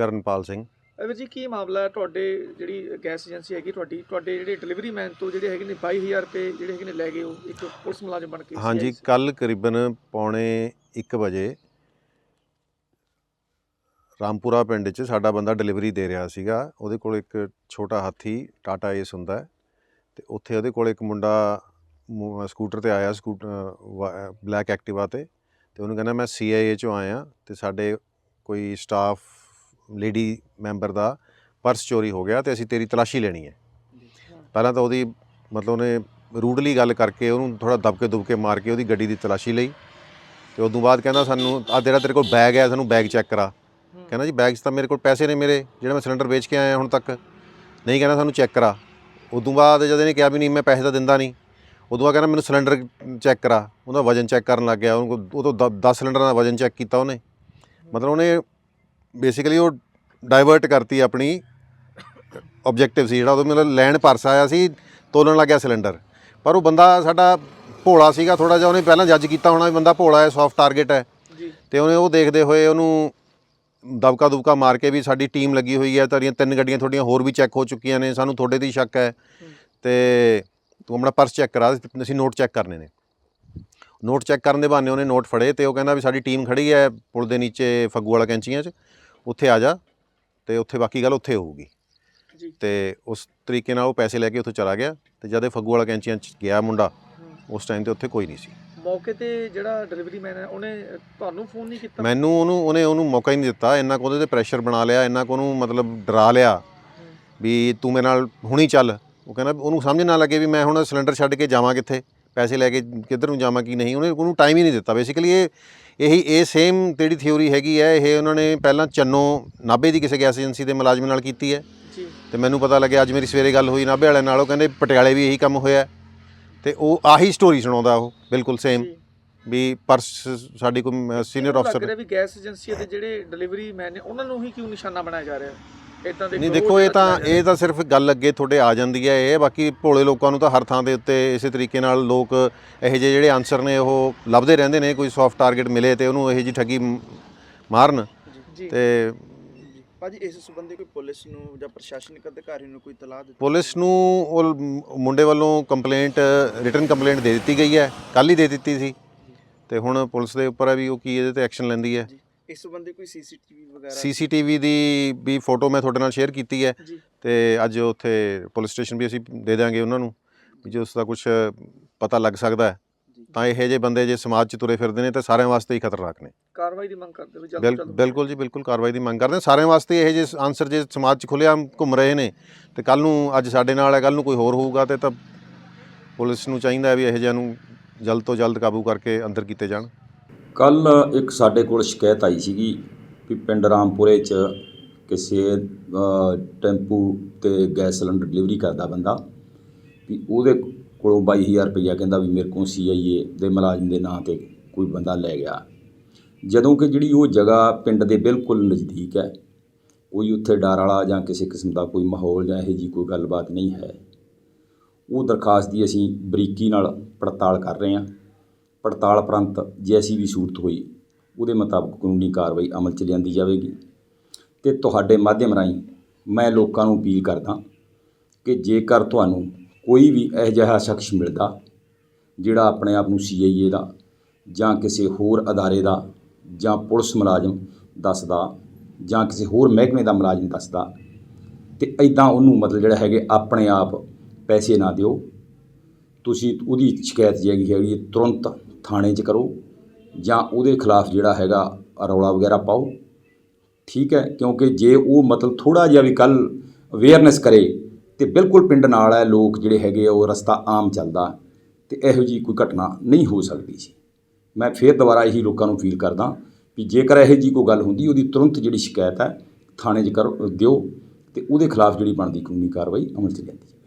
ਚਰਨਪਾਲ ਸਿੰਘ। ਵੀਰ ਜੀ ਕੀ ਮਾਮਲਾ ਹੈ? ਤੁਹਾਡੇ ਜਿਹੜੀ ਗੈਸ ਏਜੰਸੀ ਹੈਗੀ ਤੁਹਾਡੀ ਤੁਹਾਡੇ ਜਿਹੜੇ ਡਿਲੀਵਰੀ ਮੈਨ ਤੋਂ ਜਿਹੜੇ ਹੈਗੇ ਨੇ 22000 ਰੁਪਏ ਜਿਹੜੇ ਹੈਗੇ ਨੇ ਲੈ ਗਏ ਉਹ ਇੱਕ ਪੁਲਿਸ ਮੁਲਾਜ਼ਮ ਬਣ ਕੇ ਹਾਂਜੀ ਕੱਲ ਕਰੀਬਨ ਪੌਣੇ 1 ਵਜੇ ਰਾਮਪੁਰਾ ਪਿੰਡ 'ਚ ਸਾਡਾ ਬੰਦਾ ਡਿਲੀਵਰੀ ਦੇ ਰਿਹਾ ਸੀਗਾ। ਉਹਦੇ ਕੋਲ ਇੱਕ ਛੋਟਾ ਹਾਥੀ ਟਾਟਾ ਏਸ ਹੁੰਦਾ ਤੇ ਉੱਥੇ ਉਹਦੇ ਕੋਲ ਇੱਕ ਮੁੰਡਾ ਸਕੂਟਰ ਤੇ ਆਇਆ ਸਕੂਟਰ ਬਲੈਕ ਐਕਟਿਵਾ ਤੇ। ਤੇ ਉਹਨੂੰ ਕਹਿੰਦਾ ਮੈਂ ਸੀਆਈਏ ਚੋਂ ਆਇਆ ਤੇ ਸਾਡੇ ਕੋਈ ਸਟਾਫ ਲੇਡੀ ਮੈਂਬਰ ਦਾ ਪਰਸ ਚੋਰੀ ਹੋ ਗਿਆ ਤੇ ਅਸੀਂ ਤੇਰੀ ਤਲਾਸ਼ੀ ਲੈਣੀ ਹੈ। ਪਹਿਲਾਂ ਤਾਂ ਉਹਦੀ ਮਤਲਬ ਉਹਨੇ ਰੂਡਲੀ ਗੱਲ ਕਰਕੇ ਉਹਨੂੰ ਥੋੜਾ ਦਬਕੇ ਦੁਬਕੇ ਮਾਰ ਕੇ ਉਹਦੀ ਗੱਡੀ ਦੀ ਤਲਾਸ਼ੀ ਲਈ ਤੇ ਉਦੋਂ ਬਾਅਦ ਕਹਿੰਦਾ ਸਾਨੂੰ ਆ ਤੇਰਾ ਤੇਰੇ ਕੋਲ ਬੈਗ ਹੈ ਸਾਨੂੰ ਬੈਗ ਚੈੱਕ ਕਰਾ। ਕਹਿੰਦਾ ਜੀ ਬੈਗ 'ਚ ਤਾਂ ਮੇਰੇ ਕੋਲ ਪੈਸੇ ਨੇ ਮੇਰੇ ਜਿਹੜਾ ਮੈਂ ਸਿਲੰਡਰ ਵੇਚ ਕੇ ਆਇਆ ਹੁਣ ਤੱਕ। ਨਹੀਂ ਕਹਿੰਦਾ ਸਾਨੂੰ ਚੈੱਕ ਕਰਾ। ਉਦੋਂ ਬਾਅਦ ਜਦ ਇਹਨੇ ਕਿਹਾ ਵੀ ਨਹੀਂ ਮੈਂ ਪੈਸੇ ਤਾਂ ਦਿੰਦਾ ਨਹੀਂ ਉਦੋਂ ਬਾਅਦ ਕਹਿੰਦਾ ਮੈਨੂੰ ਸਿਲੰਡਰ ਚੈੱਕ ਕਰਾ। ਉਹਦਾ ਵਜਨ ਚੈੱਕ ਕਰਨ ਲੱਗ ਗਿਆ। ਉਹਨੂੰ ਉਹ ਤੋਂ 10 ਸਿਲੰਡਰਾਂ ਦਾ ਵਜਨ ਚੈੱਕ ਕੀਤਾ ਉਹਨੇ। ਮਤਲਬ ਉਹਨੇ ਬੇਸਿਕਲੀ ਉਹ ਡਾਇਵਰਟ ਕਰਤੀ ਆਪਣੀ ਆਬਜੈਕਟਿਵ ਸੀ ਜਿਹੜਾ ਉਹ ਮਤਲਬ ਲੈਣ ਪਰਸ ਆਇਆ ਸੀ ਤੋਲਣ ਲੱਗਿਆ ਸਿਲੰਡਰ ਪਰ ਉਹ ਬੰਦਾ ਸਾਡਾ ਭੋਲਾ ਸੀਗਾ ਥੋੜਾ ਜਿਹਾ ਉਹਨੇ ਪਹਿਲਾਂ ਜੱਜ ਕੀਤਾ ਹੋਣਾ ਵੀ ਬੰਦਾ ਭੋਲਾ ਹੈ ਸੌਫਟ ਟਾਰਗੇਟ ਹੈ। ਤੇ ਉਹਨੇ ਉਹ ਦੇਖਦੇ ਹੋਏ ਉਹਨੂੰ ਦਬਕਾ ਦੁਬਕਾ ਮਾਰ ਕੇ ਵੀ ਸਾਡੀ ਟੀਮ ਲੱਗੀ ਹੋਈ ਹੈ ਤੁਹਾਡੀਆਂ ਤਿੰਨ ਗੱਡੀਆਂ ਤੁਹਾਡੀਆਂ ਹੋਰ ਵੀ ਚੈੱਕ ਹੋ ਚੁੱਕੀਆਂ ਨੇ ਸਾਨੂੰ ਤੁਹਾਡੇ ਦੀ ਸ਼ੱਕ ਹੈ। ਤੇ ਤੂੰ ਆਪਣਾ ਪਰਸ ਚੈੱਕ ਕਰਾ ਅਸੀਂ ਨੋਟ ਚੈੱਕ ਕਰਨੇ ਨੇ। ਨੋਟ ਚੈੱਕ ਕਰਨ ਦੇ ਬਹਾਨੇ ਉਹਨੇ ਨੋਟ ਫੜੇ ਤੇ ਉਹ ਕਹਿੰਦਾ ਵੀ ਸਾਡੀ ਟੀਮ ਖੜੀ ਹੈ ਪੁਲ ਦੇ ਨੀਚੇ ਫੱਗੂ ਵਾਲਾ ਕੈਂਚੀਆਂ 'ਚ ਉੱਥੇ ਆ ਜਾ। ਤੇ ਉੱਥੇ ਬਾਕੀ ਗੱਲ ਉੱਥੇ ਹੋਊਗੀ। ਜੀ। ਤੇ ਉਸ ਤਰੀਕੇ ਨਾਲ ਉਹ ਪੈਸੇ ਲੈ ਕੇ ਉੱਥੋਂ ਚਲਾ ਗਿਆ ਤੇ ਜਦ ਇਹ ਫੱਗੂ ਵਾਲਾ ਕੈਂਚੀਆਂ 'ਚ ਗਿਆ ਮੁੰਡਾ। ਉਸ ਟਾਈਮ ਤੇ ਉੱਥੇ ਕੋਈ ਨਹੀਂ ਸੀ। ਮੌਕੇ ਤੇ ਜਿਹੜਾ ਡਿਲੀਵਰੀ ਮੈਨ ਹੈ ਉਹਨੇ ਤੁਹਾਨੂੰ ਫੋਨ ਨਹੀਂ ਕੀਤਾ? ਮੈਨੂੰ ਉਹਨੂੰ ਉਹਨੇ ਉਹਨੂੰ ਮੌਕਾ ਹੀ ਨਹੀਂ ਦਿੱਤਾ। ਇੰਨਾ ਕੁ ਉਹਦੇ ਤੇ ਪ੍ਰੈਸ਼ਰ ਬਣਾ ਲਿਆ ਇੰਨਾ ਕੁ ਉਹਨੂੰ ਮਤਲਬ ਡਰਾ ਲਿਆ। ਵੀ ਤੂੰ ਮੇਰੇ ਨਾਲ ਹੁਣੀ ਚੱਲ। ਉਹ ਕਹਿੰਦਾ ਉਹਨੂੰ ਸਮਝ ਨਾ ਲੱਗੇ ਵੀ ਮੈਂ ਹੁਣ ਸਿਲੰਡਰ ਛੱਡ ਕੇ ਜਾਵਾਂ ਕਿੱਥੇ? ਪੈਸੇ ਲੈ ਕੇ ਕਿੱਧਰ ਨੂੰ ਜਾਵਾਂ ਕੀ ਨਹੀਂ ਉਹਨੇ ਉਹਨੂੰ ਟਾਈਮ ਹੀ ਨਹੀਂ ਦਿੱਤਾ। ਬੇਸਿਕਲੀ ਇਹ ਇਹੀ ਇਹ ਸੇਮ ਜਿਹੜੀ ਥਿਉਰੀ ਹੈਗੀ ਹੈ। ਇਹ ਉਹਨਾਂ ਨੇ ਪਹਿਲਾਂ ਚੰਨੋ ਨਾਭੇ ਦੀ ਕਿਸੇ ਗੈਸ ਏਜੰਸੀ ਦੇ ਮੁਲਾਜ਼ਮ ਨਾਲ ਕੀਤੀ ਹੈ। ਜੀ। ਤੇ ਮੈਨੂੰ ਪਤਾ ਲੱਗਿਆ ਅੱਜ ਮੇਰੀ ਸਵੇਰੇ ਗੱਲ ਹੋਈ ਨਾਭੇ ਵਾਲਿਆਂ ਨਾਲ ਉਹ ਕਹਿੰਦੇ ਪਟਿਆਲੇ ਵੀ ਇਹੀ ਕੰਮ ਹੋਇਆ। ਤੇ ਉਹ ਆਹੀ ਸਟੋਰੀ ਸੁਣਾਉਂਦਾ ਉਹ ਬਿਲਕੁਲ ਸੇਮ ਵੀ ਪਰਸ ਸਾਡੀ ਕੋਈ ਸੀਨੀਅਰ ਲੱਗ ਅਫਸਰ ਰਿਹਾ ਵੀ ਗੈਸ ਏਜੰਸੀ ਦੇ ਜਿਹੜੇ ਡਿਲੀਵਰੀ ਮੈਨ ਨੇ ਉਹਨਾਂ ਨੂੰ ਹੀ ਕਿਉਂ ਨਿਸ਼ਾਨਾ ਬਣਾਇਆ ਜਾ ਰਿਹਾ? ਇਦਾਂ ਦੇ ਨਹੀਂ ਦੇਖੋ ਇਹ ਤਾਂ ਜਾ ਇਹ ਤਾਂ ਸਿਰਫ ਗੱਲ ਅੱਗੇ ਤੁਹਾਡੇ ਆ ਜਾਂਦੀ ਹੈ ਇਹ ਬਾਕੀ ਭੋਲੇ ਲੋਕਾਂ ਨੂੰ ਤਾਂ ਹਰ ਥਾਂ ਦੇ ਉੱਤੇ ਇਸੇ ਤਰੀਕੇ ਨਾਲ ਲੋਕ ਇਹੋ ਜਿਹੇ ਜਿਹੜੇ ਆਨਸਰ ਨੇ ਉਹ ਲੱਭਦੇ ਰਹਿੰਦੇ ਨੇ ਕੋਈ ਸੌਫਟ ਟਾਰਗੇਟ ਮਿਲੇ ਤੇ ਉਹਨੂੰ ਇਹੋ ਜਿਹੀ ਠੱਗੀ ਮਾਰਨ। ਜੀ ਤੇ ਭਾਜੀ ਇਸ ਸੰਬੰਧੀ ਕੋਈ ਪੁਲਿਸ ਨੂੰ ਜਾਂ ਪ੍ਰਸ਼ਾਸਨਿਕ ਅਧਿਕਾਰੀ ਨੂੰ ਕੋਈ ਤਲਾਹ ਦਿੱਤੀ? ਪੁਲਿਸ ਨੂੰ ਉਹ ਮੁੰਡੇ ਵੱਲੋਂ ਕੰਪਲੇਂਟ ਰਿਟਨ ਕੰਪਲੇਂਟ ਦੇ ਦਿੱਤੀ ਗਈ ਹੈ ਕੱਲ ਹੀ ਦੇ ਦਿੱਤੀ ਸੀ। ਤੇ ਹੁਣ ਪੁਲਿਸ ਦੇ ਉੱਪਰ ਹੈ ਵੀ ਉਹ ਕੀ ਇਹਦੇ ਤੇ ਐਕਸ਼ਨ ਲੈਂਦੀ ਹੈ। ਜੀ। ਇਸ ਸੰਬੰਧੀ ਕੋਈ ਸੀਸੀਟੀਵੀ ਵਗੈਰਾ ਸੀਸੀਟੀਵੀ ਦੀ ਵੀ ਫੋਟੋ ਮੈਂ ਤੁਹਾਡੇ ਨਾਲ ਸ਼ੇਅਰ ਕੀਤੀ ਹੈ। ਜੀ। ਤੇ ਅੱਜ ਉੱਥੇ ਪੁਲਿਸ ਸਟੇਸ਼ਨ ਵੀ ਅਸੀਂ ਦੇ ਦਾਂਗੇ ਉਹਨਾਂ ਨੂੰ ਵੀ ਜੇ ਉਸ ਦਾ ਕੁਝ ਪਤਾ ਲੱਗ ਸਕਦਾ ਹੈ ਜੀ। ਤਾਂ ਇਹੋ ਜਿਹੇ ਬੰਦੇ ਜੇ ਸਮਾਜ 'ਚ ਤੁਰੇ ਫਿਰਦੇ ਨੇ ਤਾਂ ਸਾਰਿਆਂ ਵਾਸਤੇ ਹੀ ਖਤਰਨਾਕ ਨੇ। ਕਾਰਵਾਈ ਦੀ ਮੰਗ ਕਰਦੇ ਹੋ? ਜਲਦ ਬਿਲ- ਤੋਂ ਜਲਦ ਬਿਲਕੁਲ ਜੀ ਬਿਲਕੁਲ ਕਾਰਵਾਈ ਦੀ ਮੰਗ ਕਰਦੇ ਹਾਂ। ਸਾਰਿਆਂ ਵਾਸਤੇ ਇਹੋ ਜਿਹੇ ਆਨਸਰ ਜੇ ਸਮਾਜ 'ਚ ਖੁੱਲ੍ਹੇਆਮ ਘੁੰਮ ਰਹੇ ਨੇ ਤੇ ਕੱਲ ਨੂੰ ਅੱਜ ਸਾਡੇ ਨਾਲ ਹੈ ਕੱਲ ਨੂੰ ਕੋਈ ਹੋਰ ਹੋਊਗਾ ਤੇ ਤਾਂ ਪੁਲਿਸ ਨੂੰ ਚਾਹੀਦਾ ਹੈ ਵੀ ਇਹੋ ਜਿਹਿਆਂ ਨੂੰ ਜਲਦ ਤੋਂ ਜਲਦ ਕਾਬੂ ਕਰਕੇ ਅੰਦਰ ਕੀਤੇ ਜਾਣ। ਕੱਲ ਇੱਕ ਸਾਡੇ ਕੋਲ ਸ਼ਿਕਾਇਤ ਆਈ ਸੀਗੀ ਵੀ ਪਿੰਡ ਰਾਮਪੁਰੇ 'ਚ ਕਿਸੇ ਟੈਂਪੂ ਤੇ ਗੈਸ ਸਿਲੰਡਰ ਡਿਲੀਵਰੀ ਕਰਦਾ ਬੰਦਾ ਵੀ ਉਹਦੇ ਕੋਲੋਂ 22000 ਰੁਪਈਆ ਕਹਿੰਦਾ ਵੀ ਮੇਰੇ ਕੋਲ ਸੀਆਈਏ ਦੇ ਮੁਲਾਜ਼ਮ ਦੇ ਨਾਂ ਤੇ ਕੋਈ ਬੰਦਾ ਲੈ ਗਿਆ। ਜਦੋਂ ਕਿ ਜਿਹੜੀ ਉਹ ਜਗ੍ਹਾ ਪਿੰਡ ਦੇ ਬਿਲਕੁਲ ਨਜ਼ਦੀਕ ਹੈ, ਕੋਈ ਉੱਥੇ ਡਰ ਵਾਲਾ ਜਾਂ ਕਿਸੇ ਕਿਸਮ ਦਾ ਕੋਈ ਮਾਹੌਲ ਜਾਂ ਇਹੋ ਜੀ ਕੋਈ ਗੱਲਬਾਤ ਨਹੀਂ ਹੈ। ਉਹ ਦਰਖਾਸਤ ਦੀ ਅਸੀਂ ਬਰੀਕੀ ਨਾਲ ਪੜਤਾਲ ਕਰ ਰਹੇ ਹਾਂ। ਪੜਤਾਲ ਉਪਰੰਤ ਜੈਸੀ ਵੀ ਸੂਰਤ ਹੋਈ, ਉਹਦੇ ਮੁਤਾਬਕ ਕਾਨੂੰਨੀ ਕਾਰਵਾਈ ਅਮਲ 'ਚ ਲਿਆਂਦੀ ਜਾਵੇਗੀ। ਅਤੇ ਤੁਹਾਡੇ ਮਾਧਿਅਮ ਰਾਹੀਂ ਮੈਂ ਲੋਕਾਂ ਨੂੰ ਅਪੀਲ ਕਰਦਾ ਕਿ ਜੇਕਰ ਤੁਹਾਨੂੰ ਕੋਈ ਵੀ ਇਹੋ ਜਿਹਾ ਸ਼ਖਸ ਮਿਲਦਾ, ਜਿਹੜਾ ਆਪਣੇ ਆਪ ਨੂੰ ਸੀ ਆਈ ਏ ਦਾ ਜਾਂ ਕਿਸੇ ਹੋਰ ਅਦਾਰੇ ਦਾ ਜਾਂ ਪੁਲਿਸ ਮੁਲਾਜ਼ਮ ਦੱਸਦਾ ਜਾਂ ਕਿਸੇ ਹੋਰ ਮਹਿਕਮੇ ਦਾ ਮੁਲਾਜ਼ਮ ਦੱਸਦਾ, ਤੇ ਐਦਾਂ ਉਹਨੂੰ ਮਤਲਬ ਜਿਹੜਾ ਹੈਗੇ ਆਪਣੇ ਆਪ ਪੈਸੇ ਨਾ ਦਿਓ। ਤੁਸੀਂ ਉਹਦੀ ਸ਼ਿਕਾਇਤ ਜਿਹੜੀ ਹੈਗੀ ਹੈ ਤੁਰੰਤ ਥਾਣੇ 'ਚ ਕਰੋ ਜਾਂ ਉਹਦੇ ਖਿਲਾਫ ਜਿਹੜਾ ਹੈਗਾ ਰੌਲਾ ਵਗੈਰਾ ਪਾਓ। ਠੀਕ ਹੈ ਕਿਉਂਕਿ ਜੇ ਉਹ ਮਤਲਬ ਥੋੜ੍ਹਾ ਜਿਹਾ ਵੀ ਕੱਲ ਅਵੇਅਰਨੈਸ ਕਰੇ ਤੇ ਬਿਲਕੁਲ ਪਿੰਡ ਨਾਲ ਹੈ ਲੋਕ ਜਿਹੜੇ ਹੈਗੇ ਆ, ਉਹ ਰਸਤਾ ਆਮ ਚੱਲਦਾ ਤੇ ਇਹੋ ਜੀ ਕੋਈ ਘਟਨਾ ਨਹੀਂ ਹੋ ਸਕਦੀ ਸੀ ਮੈਂ ਫੇਰ ਦੁਬਾਰਾ ਇਹੀ ਲੋਕਾਂ ਨੂੰ ਫੀਲ ਕਰਦਾ ਵੀ ਜੇਕਰ ਇਹੋ ਜੀ ਕੋਈ ਗੱਲ ਹੁੰਦੀ ਉਹਦੀ ਤੁਰੰਤ ਜਿਹੜੀ ਸ਼ਿਕਾਇਤ ਹੈ ਥਾਣੇ 'ਚ ਕਰੋ ਦਿਓ ਤੇ ਉਹਦੇ ਖਿਲਾਫ ਜਿਹੜੀ ਬਣਦੀ ਕਾਨੂੰਨੀ ਕਾਰਵਾਈ ਅਮਲ 'ਚ ਲੈਂਦੀ ਜਾਵੇ।